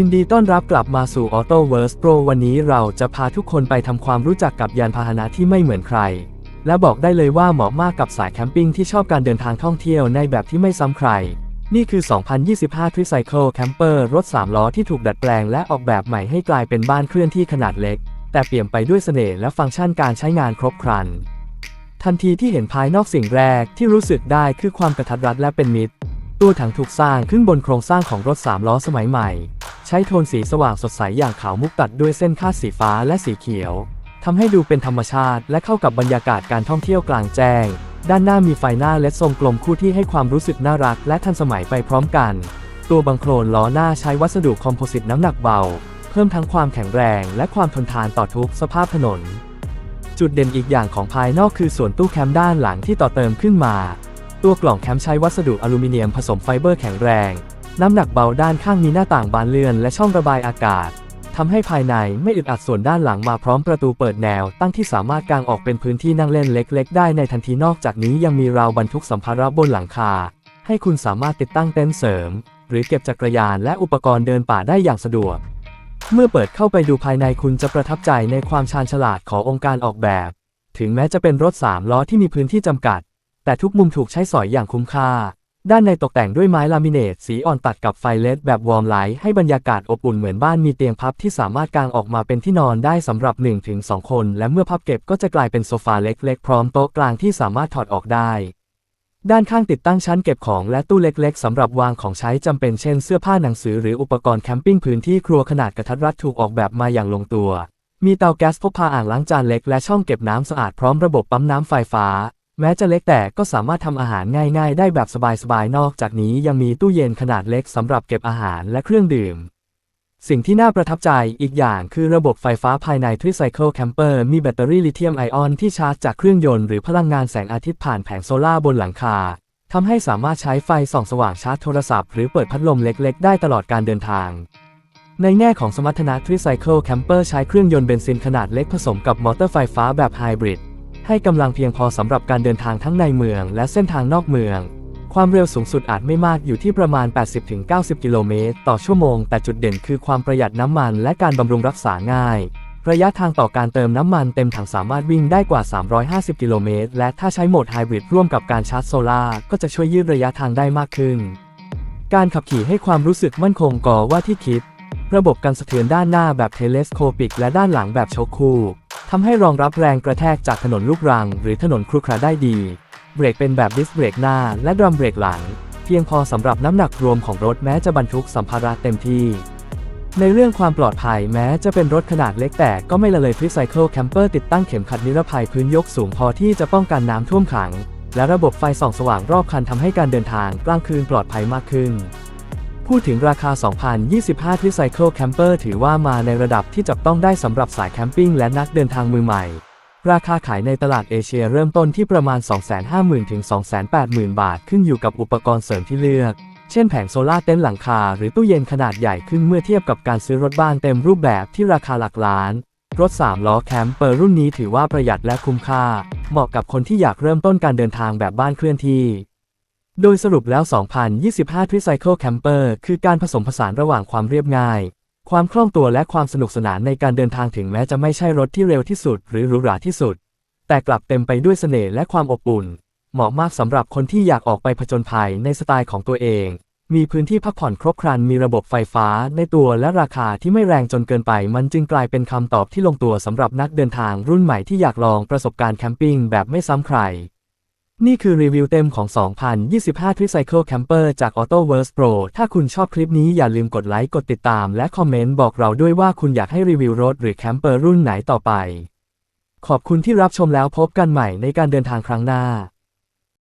ยินดีต้อนรับกลับมาสู่ Auto v e r s e Pro วันนี้เราจะพาทุกคนไปทำความรู้จักกับยานพาหนะที่ไม่เหมือนใคร และบอกได้เลยว่าเหมาะมากกับสายแคมปิ้งที่ชอบการเดินทางท่องเที่ยวในแบบที่ไม่ซ้ำใคร นี่คือ 2025 Tricycle Camper รถ 3 ล้อที่ถูกดัดแปลงและออกแบบใหม่ให้กลายเป็นบ้านเคลื่อนที่ขนาดเล็ก แต่เปี่ยมไปด้วยเสน่ห์และฟังก์ชันการใช้งานครบครัน ทันทีที่เห็นภายนอกสิ่งแรกที่รู้สึกได้คือความกระทัดรัดและเป็นมิตร ตัวถังถูกสร้างขึ้นบนโครงสร้างของรถ 3 ล้อสมัยใหม่ ใช้โทนสีสว่างสดใสอย่างขาวมุกตัดด้วยเส้นคาดสีฟ้าและสีเขียวทำให้ดูเป็นธรรมชาติและเข้ากับบรรยากาศการท่องเที่ยวกลางแจ้ง ด้านหน้ามีไฟหน้าเลดทรงกลมคู่ที่ให้ความรู้สึกน่ารักและทันสมัยไปพร้อมกัน ตัวบังโคลนล้อหน้าใช้วัสดุคอมโพสิตน้ำหนักเบา เพิ่มทั้งความแข็งแรงและความทนทานต่อทุกสภาพถนน จุดเด่นอีกอย่างของภายนอกคือส่วนตู้แคมป์ด้านหลังที่ต่อเติมขึ้นมา ตัวกล่องแคมป์ใช้วัสดุอลูมิเนียมผสมไฟเบอร์แข็งแรง น้ำหนักเบาด้านข้างมีหน้าต่างบานเลื่อนและช่องระบายอากาศทำให้ภายในไม่อึดอัดส่วนด้านหลังมาพร้อมประตูเปิดแนว ตั้งที่สามารถกางออกเป็นพื้นที่นั่งเล่นเล็ก ๆ ได้ในทันทีนอกจากนี้ยังมีราวบรรทุกสัมภาระบนหลังคา ให้คุณสามารถติดตั้งเต็นท์เสริม หรือเก็บจักรยานและอุปกรณ์เดินป่าได้อย่างสะดวก เมื่อเปิดเข้าไปดูภายในคุณจะประทับใจในความชาญฉลาดขององค์การออกแบบ ถึงแม้จะเป็นรถ3ล้อที่มีพื้นที่จำกัด แต่ทุกมุมถูกใช้สอยอย่างคุ้มค่า ด้านในตกแต่งด้วยไม้ลามิเนตสีอ่อนตัดกับไฟเลดแบบวอร์มไลท์ให้บรรยากาศอบอุ่นเหมือนบ้านมีเตียงพับที่สามารถกางออกมาเป็นที่นอนได้สำหรับ 1-2 คน และเมื่อพับเก็บก็จะกลายเป็นโซฟาเล็กๆ พร้อมโต๊ะกลางที่สามารถถอดออกได้ ด้านข้างติดตั้งชั้นเก็บของและตู้เล็กๆสำหรับวางของใช้จำเป็นเช่นเสื้อผ้าหนังสือหรืออุปกรณ์แคมปิ้งพื้นที่ครัวขนาดกระทัดรัดถูกออกแบบมาอย่างลงตัว มีเตาแก๊สพกพาอ่างล้างจานเล็กและช่องเก็บน้ำสะอาดพร้อมระบบปั๊มน้ำไฟฟ้า แม้จะเล็กแต่ก็สามารถทำอาหารง่าย ๆ ได้แบบสบายๆ นอกจากนี้ยังมีตู้เย็นขนาดเล็กสำหรับเก็บอาหารและเครื่องดื่ม สิ่งที่น่าประทับใจอีกอย่างคือระบบไฟฟ้าภายใน Tricycle Camper มีแบตเตอรี่ลิเธียมไอออนที่ชาร์จจากเครื่องยนต์หรือพลังงานแสงอาทิตย์ผ่านแผงโซลาร์บนหลังคาทำให้สามารถใช้ไฟส่องสว่างชาร์จโทรศัพท์หรือเปิดพัดลมเล็ก ๆ ได้ตลอดการเดินทางในแง่ของสมรรถนะ Tricycle Camper ใช้เครื่องยนต์เบนซินขนาดเล็กผสมกับมอเตอร์ไฟฟ้าแบบไฮบริด ให้กำลังเพียงพอสำหรับการเดินทางทั้งในเมือง และเส้นทางนอกเมือง ความเร็วสูงสุดอาจไม่มากอยู่ที่ประมาณ 80-90 กิโลเมตรต่อชั่วโมง แต่จุดเด่นคือความประหยัดน้ำมันและการบำรุงรักษาง่าย ระยะทางต่อการเติมน้ำมันเต็มถังสามารถวิ่งได้กว่า 350 กิโลเมตร และถ้าใช้โหมดไฮบริดร่วมกับการชาร์จโซลาร์ก็จะช่วยยืดระยะทางได้มากขึ้น การขับขี่ให้ความรู้สึกมั่นคงก่อว่าที่คิด ระบบกันสะเทือนด้านหน้าแบบเทเลสโคปิก และด้านหลังแบบโชคคู่ทำให้รองรับแรงกระแทกจากถนนลูกรัง หรือถนนครุขระได้ดี เบรกเป็นแบบดิสเบรกหน้า และดรัมเบรกหลัง เพียงพอสำหรับน้ำหนักรวมของรถแม้จะบรรทุกสัมภาระเต็มที่ ในเรื่องความปลอดภัยแม้จะเป็นรถขนาดเล็กแต่ก็ไม่ละเลย Tricycle Camper ติดตั้งเข็มขัดนิรภัยพื้นยกสูงพอที่จะป้องกันน้ำท่วมขัง และระบบไฟส่องสว่างรอบคันทำให้การเดินทางกลางคืนปลอดภัยมากขึ้น พูดถึงราคา 2025 Tricycle Camper ถือว่ามาในระดับที่จับต้องได้สำหรับสายแคมปิ้งและนักเดินทางมือใหม่ ราคาขายในตลาดเอเชียเริ่มต้นที่ประมาณ 250,000 ถึง 280,000 บาท ขึ้นอยู่กับอุปกรณ์เสริมที่เลือก เช่นแผงโซลาร์เต็นท์หลังคา หรือตู้เย็นขนาดใหญ่ขึ้นเมื่อเทียบกับการซื้อรถบ้านเต็มรูปแบบที่ราคาหลักล้าน รถ 3 ล้อแคมเปอร์รุ่นนี้ถือว่าประหยัดและคุ้มค่า เหมาะกับคนที่อยากเริ่มต้นการเดินทางแบบบ้านเคลื่อนที่ โดยสรุปแล้ว 2025 Tricycle Camper คือการผสมผสานระหว่างความเรียบง่าย ความคล่องตัวและความสนุกสนานในการเดินทางถึงแม้จะไม่ใช่รถที่เร็วที่สุด หรือหรูหราที่สุด แต่กลับเต็มไปด้วยเสน่ห์และความอบอุ่น เหมาะมากสำหรับคนที่อยากออกไปผจญภัยในสไตล์ของตัวเอง มีพื้นที่พักผ่อนครบครันมีระบบไฟฟ้าในตัวและราคาที่ไม่แรงจนเกินไป มันจึงกลายเป็นคำตอบที่ลงตัวสำหรับนักเดินทางรุ่นใหม่ที่อยากลองประสบการณ์แคมปิ้งแบบไม่ซ้ำใคร นี่คือรีวิวเต็มของ 2025 Tricycle Camper จาก AutoWorks Pro ถ้าคุณชอบคลิปนี้อย่าลืมกดไลค์ กดติดตาม และคอมเมนต์บอกเราด้วยว่าคุณอยากให้รีวิวรถหรือแคมเปอร์รุ่นไหนต่อไป ขอบคุณที่รับชมแล้วพบกันใหม่ในการเดินทางครั้งหน้า